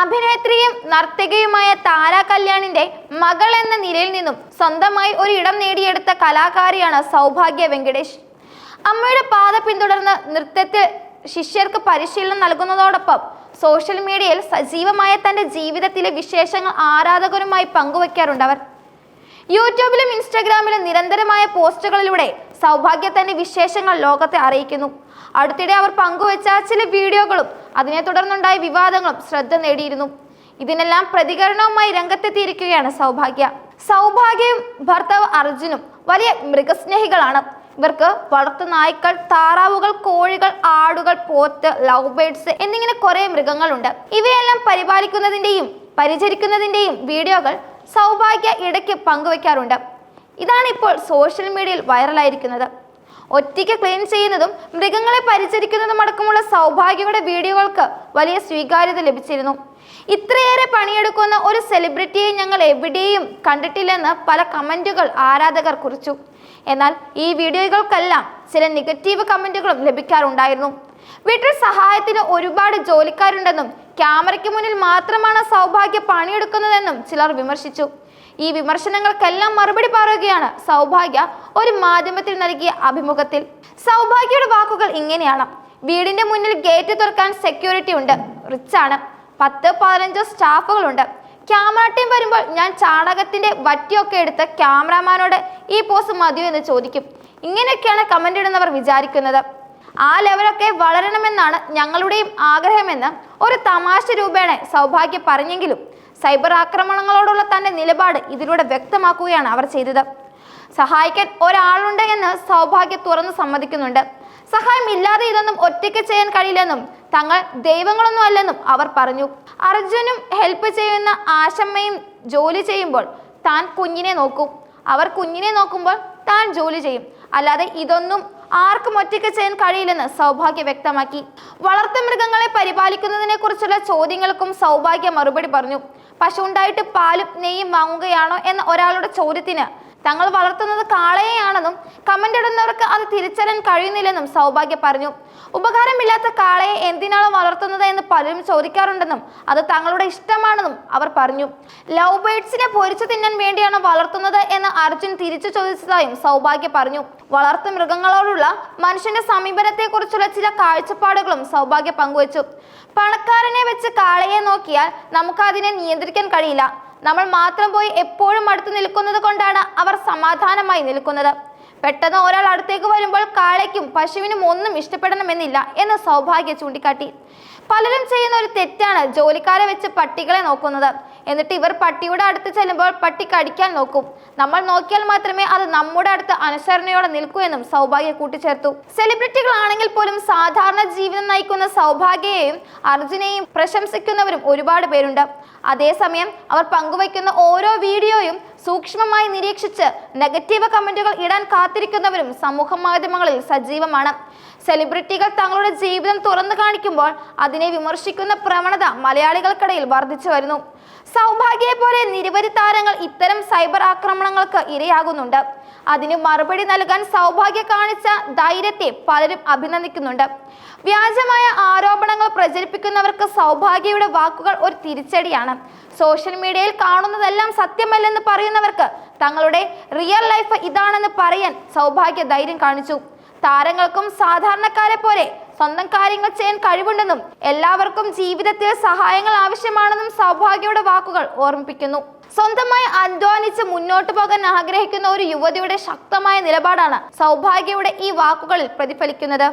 അഭിനേത്രിയും നർത്തകിയുമായ താര കല്യാണിന്റെ മകൾ എന്ന നിലയിൽ നിന്നും സ്വന്തമായി ഒരു ഇടം നേടിയെടുത്ത കലാകാരിയാണ് സൗഭാഗ്യ വെങ്കടേഷ്. അമ്മയുടെ പാത പിന്തുടർന്ന് നൃത്തത്തിൽ ശിഷ്യർക്ക് പരിശീലനം നൽകുന്നതോടൊപ്പം സോഷ്യൽ മീഡിയയിൽ സജീവമായ തന്റെ ജീവിതത്തിലെ വിശേഷങ്ങൾ ആരാധകരുമായി പങ്കുവയ്ക്കാറുണ്ട് അവർ. യൂട്യൂബിലും ഇൻസ്റ്റാഗ്രാമിലും നിരന്തരമായ പോസ്റ്റുകളിലൂടെ സൗഭാഗ്യ തന്റെ വിശേഷങ്ങൾ ലോകത്തെ അറിയിക്കുന്നു. അടുത്തിടെ അവർ പങ്കുവച്ച ചില വീഡിയോകളും അതിനെ തുടർന്നുണ്ടായ വിവാദങ്ങളും ശ്രദ്ധ നേടിയിരുന്നു. ഇതിനെല്ലാം പ്രതികരണവുമായി രംഗത്തെത്തിയിരിക്കുകയാണ് സൗഭാഗ്യ. സൗഭാഗ്യയും ഭർത്താവ് അർജുനും വലിയ മൃഗസ്നേഹികളാണ്. ഇവർക്ക് വളർത്തു നായ്ക്കൾ താറാവുകൾ കോഴികൾ ആടുകൾ പോത്ത് ലവ് ബേഡ്സ് എന്നിങ്ങനെ കുറെ മൃഗങ്ങളുണ്ട്. ഇവയെല്ലാം പരിപാലിക്കുന്നതിന്റെയും പരിചരിക്കുന്നതിന്റെയും വീഡിയോകൾ സൗഭാഗ്യ ഇടയ്ക്ക് പങ്കുവെക്കാറുണ്ട്. ഇതാണ് ഇപ്പോൾ സോഷ്യൽ മീഡിയയിൽ വൈറലായിരിക്കുന്നത് ഒറ്റയ്ക്ക് ക്ലീൻ ചെയ്യുന്നതും മൃഗങ്ങളെ പരിചരിക്കുന്നതും അടക്കമുള്ള സൗഭാഗ്യയുടെ വീഡിയോകൾക്ക് വലിയ സ്വീകാര്യത ലഭിച്ചിരുന്നു. ഇത്രയേറെ പണിയെടുക്കുന്ന ഒരു സെലിബ്രിറ്റിയെ ഞങ്ങൾ എവിടെയും കണ്ടിട്ടില്ലെന്ന് പല കമന്റുകൾ ആരാധകർ കുറിച്ചു. എന്നാൽ ഈ വീഡിയോകൾക്കെല്ലാം ചില നെഗറ്റീവ് കമന്റുകളും ലഭിക്കാറുണ്ടായിരുന്നു. വീട്ടിൽ സഹായത്തിന് ഒരുപാട് ജോലിക്കാരുണ്ടെന്നും ക്യാമറയ്ക്ക് മുന്നിൽ മാത്രമാണ് സൗഭാഗ്യ പണിയെടുക്കുന്നതെന്നും ചിലർ വിമർശിച്ചു. ഈ വിമർശനങ്ങൾക്കെല്ലാം മറുപടി പറയുകയാണ് സൗഭാഗ്യ ഒരു മാധ്യമത്തിൽ നൽകിയ അഭിമുഖത്തിൽ. സൗഭാഗ്യയുടെ വാക്കുകൾ ഇങ്ങനെയാണ്. വീടിന്റെ മുന്നിൽ ഗേറ്റ് തുറക്കാൻ സെക്യൂരിറ്റി ഉണ്ട്. റിച്ച് ആണ്. പത്ത് പതിനഞ്ചോ സ്റ്റാഫുകളുണ്ട്. ക്യാമറ ടീം വരുമ്പോൾ ഞാൻ ചാണകത്തിന്റെ വറ്റിയൊക്കെ എടുത്ത് ക്യാമറാമാനോട് ഈ പോസ് മതിയോ എന്ന് ചോദിക്കും. ഇങ്ങനെയൊക്കെയാണ് കമന്റ് ഇടുന്നവർ വിചാരിക്കുന്നത്. ആ ലെവലൊക്കെ വളരണമെന്നാണ് ഞങ്ങളുടെയും ആഗ്രഹമെന്ന് ഒരു തമാശ രൂപേണ സൗഭാഗ്യ പറഞ്ഞെങ്കിലും സൈബർ ആക്രമണങ്ങളോടുള്ള തന്റെ നിലപാട് ഇതിലൂടെ വ്യക്തമാക്കുകയാണ് അവർ ചെയ്തത്. സഹായിക്കാൻ ഒരാളുണ്ട് എന്ന് സൗഭാഗ്യ തുറന്ന് സമ്മതിക്കുന്നുണ്ട്. സഹായം ഇല്ലാതെ ഇതൊന്നും ഒറ്റയ്ക്ക് ചെയ്യാൻ കഴിയില്ലെന്നും തങ്ങൾ ദൈവങ്ങളൊന്നും അല്ലെന്നും അവർ പറഞ്ഞു. അർജുനും ഹെൽപ്പ് ചെയ്യുന്ന ആശമ്മയും ജോലി ചെയ്യുമ്പോൾ താൻ കുഞ്ഞിനെ നോക്കും. അവർ കുഞ്ഞിനെ നോക്കുമ്പോൾ താൻ ജോലി ചെയ്യും. അല്ലാതെ ഇതൊന്നും ആർക്കും ഒറ്റയ്ക്ക് ചെയ്യാൻ കഴിയില്ലെന്ന് സൗഭാഗ്യ വ്യക്തമാക്കി. വളർത്തുമൃഗങ്ങളെ പരിപാലിക്കുന്നതിനെ കുറിച്ചുള്ള ചോദ്യങ്ങൾക്കും സൗഭാഗ്യ മറുപടി പറഞ്ഞു. പശു ഉണ്ടായിട്ട് പാലും നെയ്യും വാങ്ങുകയാണോ എന്ന ഒരാളുടെ ചോദ്യത്തിന് തങ്ങൾ വളർത്തുന്നത് കാളയെയാണെന്നും കമന്റ് ഇടുന്നവർക്ക് അത് തിരിച്ചറിയാൻ കഴിയുന്നില്ലെന്നും സൗഭാഗ്യ പറഞ്ഞു. ഉപകാരമില്ലാത്ത കാളയെ എന്തിനാണ് വളർത്തുന്നത് എന്ന് പലരും ചോദിക്കാറുണ്ടെന്നും അത് തങ്ങളുടെ ഇഷ്ടമാണെന്നും അവർ പറഞ്ഞു. ലവ് ബേഡ്സിനെ പൊരിച്ചു തിന്നാൻ വേണ്ടിയാണ് വളർത്തുന്നത് എന്ന് അർജുൻ തിരിച്ചു ചോദിച്ചതായും സൗഭാഗ്യ പറഞ്ഞു. വളർത്തു മൃഗങ്ങളോടുള്ള മനുഷ്യന്റെ സമീപനത്തെക്കുറിച്ചുള്ള ചില കാഴ്ചപ്പാടുകളും സൗഭാഗ്യ പങ്കുവച്ചു. പണക്കാരനെ വെച്ച് കാളയെ നോക്കിയാൽ നമുക്ക് അതിനെ നിയന്ത്രിക്കാൻ കഴിയില്ല. നമ്മൾ മാത്രം പോയി എപ്പോഴും അടുത്ത് നിൽക്കുന്നത് കൊണ്ടാണ് അവർ സമാധാനമായി നിൽക്കുന്നത്. പെട്ടെന്ന് ഒരാൾ അടുത്തേക്ക് വരുമ്പോൾ കാളയ്ക്കും പശുവിനും ഒന്നും ഇഷ്ടപ്പെടണമെന്നില്ല എന്ന് സൗഭാഗ്യ ചൂണ്ടിക്കാട്ടി. പലരും ചെയ്യുന്ന ഒരു തെറ്റാണ് ജോലിക്കാരെ വെച്ച് പട്ടികളെ നോക്കുന്നത്. എന്നിട്ട് ഇവർ പട്ടിയുടെ അടുത്ത് ചെല്ലുമ്പോൾ പട്ടി കടിക്കാൻ നോക്കും. നമ്മൾ നോക്കിയാൽ മാത്രമേ അത് നമ്മുടെ അടുത്ത് അനുസരണയോടെ നിൽക്കൂ എന്നും സൗഭാഗ്യ കൂട്ടിച്ചേർത്തു. സെലിബ്രിറ്റികളാണെങ്കിൽ പോലും സാധാരണ ജീവിതം നയിക്കുന്ന സൗഭാഗ്യയെയും അർജുനെയും പ്രശംസിക്കുന്നവരും ഒരുപാട് പേരുണ്ട്. അതേസമയം അവർ പങ്കുവയ്ക്കുന്ന ഓരോ വീഡിയോയും സൂക്ഷ്മമായി നിരീക്ഷിച്ച് നെഗറ്റീവ് കമന്റുകൾ ഇടാൻ കാത്തിരിക്കുന്നവരും സമൂഹ മാധ്യമങ്ങളിൽ സജീവമാണ്. സെലിബ്രിറ്റികൾ തങ്ങളുടെ ജീവിതം തുറന്നു കാണിക്കുമ്പോൾ അതിനെ വിമർശിക്കുന്ന പ്രവണത മലയാളികൾക്കിടയിൽ വർദ്ധിച്ചു വരുന്നു. സൗഭാഗ്യയെ പോലെ നിരവധി താരങ്ങൾ ഇത്തരം സൈബർ ആക്രമണങ്ങൾക്ക് ഇരയാകുന്നുണ്ട്. അതിന് മറുപടി നൽകാൻ സൗഭാഗ്യ കാണിച്ച ധൈര്യത്തെ പലരും അഭിനന്ദിക്കുന്നുണ്ട്. വ്യാജമായ ആരോപണങ്ങൾ പ്രചരിപ്പിക്കുന്നവർക്ക് സൗഭാഗ്യയുടെ വാക്കുകൾ ഒരു തിരിച്ചടിയാണ്. സോഷ്യൽ മീഡിയയിൽ കാണുന്നതെല്ലാം സത്യമല്ലെന്ന് പറയുന്നവർക്ക് തങ്ങളുടെ റിയൽ ലൈഫ് ഇതാണെന്ന് പറയാൻ സൗഭാഗ്യ ധൈര്യം കാണിച്ചു. താരങ്ങൾക്കും സാധാരണക്കാരെ പോലെ സ്വന്തം കാര്യങ്ങൾ ചെയ്യാൻ കഴിവുണ്ടെന്നും എല്ലാവർക്കും ജീവിതത്തിൽ സഹായങ്ങൾ ആവശ്യമാണെന്നും സൗഭാഗ്യയുടെ വാക്കുകൾ ഓർമ്മിപ്പിക്കുന്നു. സ്വന്തമായി അധ്വാനിച്ച് മുന്നോട്ട് പോകാൻ ആഗ്രഹിക്കുന്ന ഒരു യുവതിയുടെ ശക്തമായ നിലപാടാണ് സൗഭാഗ്യയുടെ ഈ വാക്കുകളിൽ പ്രതിഫലിക്കുന്നത്.